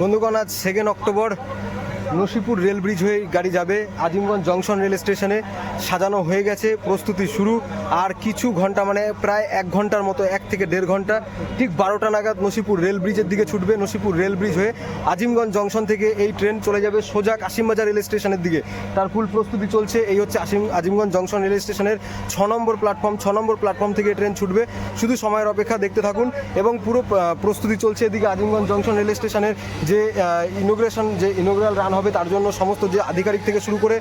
বন্ধুগণ আজ second October Nasipur rail bridge হয়ে গাড়ি যাবে। আজিমগঞ্জ জংশন রেল স্টেশনে সাজানো হয়ে গেছে, প্রস্তুতি শুরু। আর কিছু ঘণ্টা মানে প্রায় এক ঘণ্টার মতো, এক থেকে দেড় ঘণ্টা, ঠিক বারোটা নাগাদ নসিপুর রেল ব্রিজের দিকে ছুটবে। নসিপুর রেল ব্রিজ হয়ে আজিমগঞ্জ জংশন থেকে এই ট্রেন চলে যাবে সোজা কাশিমবাজার রেল স্টেশনের দিকে। তার ফুল প্রস্তুতি চলছে, এই হচ্ছে আসিম আজিমগঞ্জ জংশন রেল স্টেশনের ছ নম্বর প্ল্যাটফর্ম। ছ নম্বর প্ল্যাটফর্ম থেকে ট্রেন ছুটবে। শুধু সময়ের অপেক্ষা দেখতে থাকুন এবং পুরো প্রস্তুতি চলছে এদিকে আজিমগঞ্জ জংশন রেল স্টেশনের যে ইনোগ্রেশন যে ইনোগ্রাল রান হবে তার জন্য সমস্ত যে আধিকারিক থেকে শুরু করে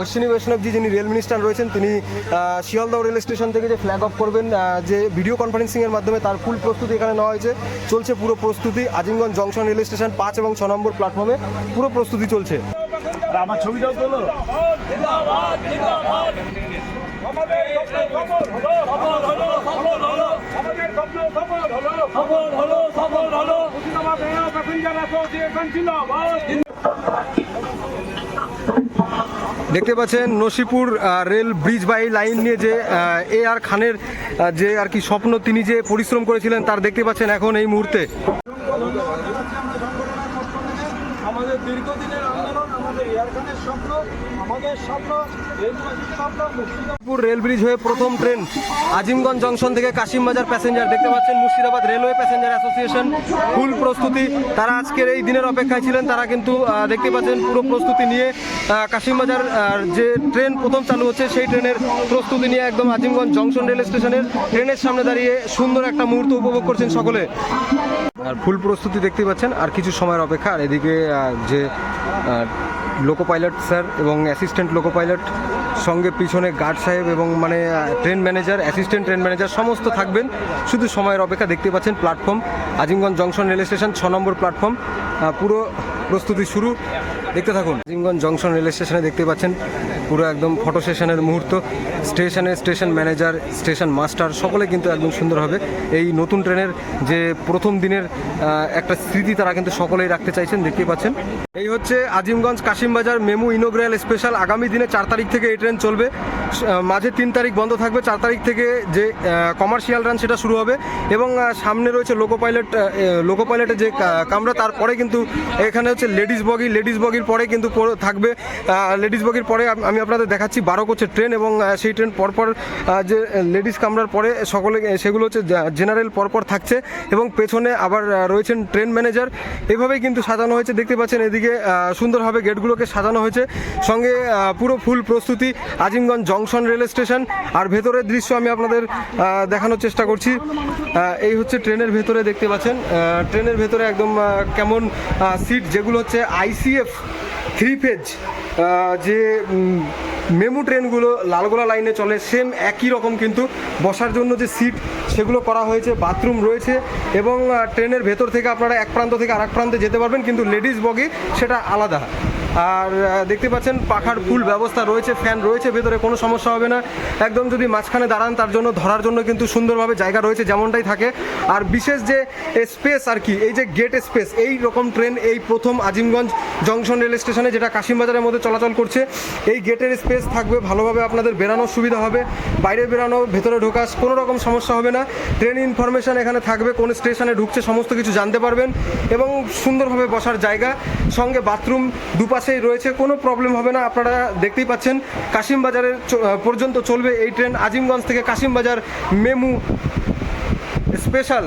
অশ্বিনী বৈষ্ণবজি যিনি রেল মিনিস্টার রয়েছেন তিনি শিয়ালদহ রেল স্টেশন থেকে যে ফ্ল্যাগ অফ করবেন যে ভিডিও কনফারেন্সিংয়ের মাধ্যমে তার ফুল প্রস্তুতি এখানে নেওয়া হয়েছে। চলছে পুরো প্রস্তুতি। আজিমগঞ্জ জংশন রেল স্টেশন পাঁচ এবং ছ নম্বর প্ল্যাটফর্মে পুরো প্রস্তুতি চলছে। আর আমার ছবিটাও তোলো আমাদের সফল হলো সফল হলো। দেখতে পাচ্ছেন Nasipur rail bridge by line নিয়ে যে এ আর খানের যে আর কি স্বপ্ন তিনি যে পরিশ্রম করেছিলেন, তার দেখতে পাচ্ছেন এখন এই মুহূর্তে। আমাদের দীর্ঘদিনের আন্দোলন, আমাদের এয়ারখানের স্বপ্ন, আমাদের স্বপ্ন রেল ব্রিজ হয়ে প্রথম ট্রেন। আজিমগঞ্জ জংশন থেকে কাশিমবাজার প্যাসেঞ্জার। দেখতে পাচ্ছেন Murshidabad railway passenger association. Full প্রস্তুতি। তারা আজকের এই দিনের অপেক্ষায় ছিলেন। তারা কিন্তু দেখতে পাচ্ছেন পুরো প্রস্তুতি নিয়ে কাশিমবাজার যে ট্রেন প্রথম চালু হচ্ছে, সেই ট্রেনের প্রস্তুতি নিয়ে একদম আজিমগঞ্জ জংশন রেল স্টেশনের ট্রেনের সামনে দাঁড়িয়ে সুন্দর একটা মুহূর্ত উপভোগ করছেন সকলে। আর ফুল প্রস্তুতি দেখতে পাচ্ছেন, আর কিছু সময়ের অপেক্ষা। আর এদিকে যে লোকো পাইলট স্যার এবং অ্যাসিস্ট্যান্ট লোকো পাইলট সঙ্গে পিছনে গার্ড সাহেব এবং মানে train manager, assistant train manager, সমস্ত থাকবেন। শুধু সময়ের অপেক্ষা দেখতে পাচ্ছেন platform. Azimganj junction rail station, ছ নম্বর প্ল্যাটফর্ম। পুরো প্রস্তুতি শুরু। দেখতে থাকুন। আজিমগঞ্জ জংশন রেল স্টেশনে দেখতে পাচ্ছেন পুরো একদম ফটো সেশনের মুহূর্ত স্টেশনে স্টেশন ম্যানেজার স্টেশন মাস্টার সকলে কিন্তু একদম সুন্দর হবে। এই নতুন ট্রেনের যে প্রথম দিনের একটা স্মৃতি তারা কিন্তু সকলেই রাখতে চাইছেন, দেখতেই পাচ্ছেন। এই হচ্ছে Azimganj Kasimbazar MEMU inaugural special. আগামী দিনে চার তারিখ থেকে এই ট্রেন চলবে। মাঝে তিন তারিখ বন্ধ থাকবে। চার তারিখ থেকে যে কমার্শিয়াল রান সেটা শুরু হবে এবং সামনে রয়েছে লোকো পাইলট লোকো পাইলটের যে কামরা তারপরে কিন্তু এখানে হচ্ছে লেডিস বগি লেডিস বগির পরে কিন্তু থাকবে। লেডিস বগির পরে আমি আপনাদের দেখাচ্ছি বারো কোচের ট্রেন এবং সেই ট্রেন পরপর যে লেডিস কামরার পরে সকলে সেগুলো হচ্ছে জেনারেল পরপর থাকছে এবং পেছনে আবার রয়েছেন ট্রেন ম্যানেজার এভাবেই কিন্তু সাজানো হয়েছে। দেখতে পাচ্ছেন এদিকে সুন্দরভাবে গেটগুলোকে সাজানো হয়েছে। সঙ্গে পুরো ফুল প্রস্তুতি। Azimganj junction rail station. আর ভেতরের দৃশ্য আমি আপনাদের দেখানোর চেষ্টা করছি। এই হচ্ছে ট্রেনের ভেতরে দেখতে পাচ্ছেন। ট্রেনের ভেতরে একদম কেমন সিট যেগুলো হচ্ছে আইসিএফ থ্রি ফেজ যে মেমু ট্রেনগুলো লালগোলা লাইনে চলে, সেম একই রকম কিন্তু বসার জন্য যে সিট সেগুলো করা হয়েছে, বাথরুম রয়েছে এবং ট্রেনের ভেতর থেকে আপনারা এক প্রান্ত থেকে আরেক প্রান্তে যেতে পারবেন, কিন্তু লেডিস বগি সেটা আলাদা। আর দেখতে পাচ্ছেন পাখার ফুল ব্যবস্থা রয়েছে, ফ্যান রয়েছে, ভেতরে কোনো সমস্যা হবে না। একদম যদি মাঝখানে দাঁড়ান, তার জন্য ধরার জন্য কিন্তু সুন্দরভাবে জায়গা রয়েছে, যেমনটাই থাকে। আর বিশেষ যে স্পেস আর কি, এই যে গেট স্পেস, এই রকম ট্রেন এই প্রথম আজিমগঞ্জ জংশন রেল স্টেশনে, যেটা কাশিমবাজারের মধ্যে চলাচল করছে, এই গেটের স্পেস থাকবে, ভালোভাবে আপনাদের বেরানোর সুবিধা হবে। বাইরে বেরানো ভেতরে ঢোকা, কোনো রকম সমস্যা হবে না। ট্রেন ইনফরমেশন এখানে থাকবে, কোন স্টেশনে ঢুকছে, সমস্ত কিছু জানতে পারবেন। এবং সুন্দরভাবে বসার জায়গা, সঙ্গে বাথরুম দুপাশেই রয়েছে, কোনো প্রবলেম হবে না। আপনারা দেখতেই পাচ্ছেন, কাশিমবাজারের পর্যন্ত চলবে এই ট্রেন আজিমগঞ্জ থেকে কাশিমবাজার মেমু স্পেশাল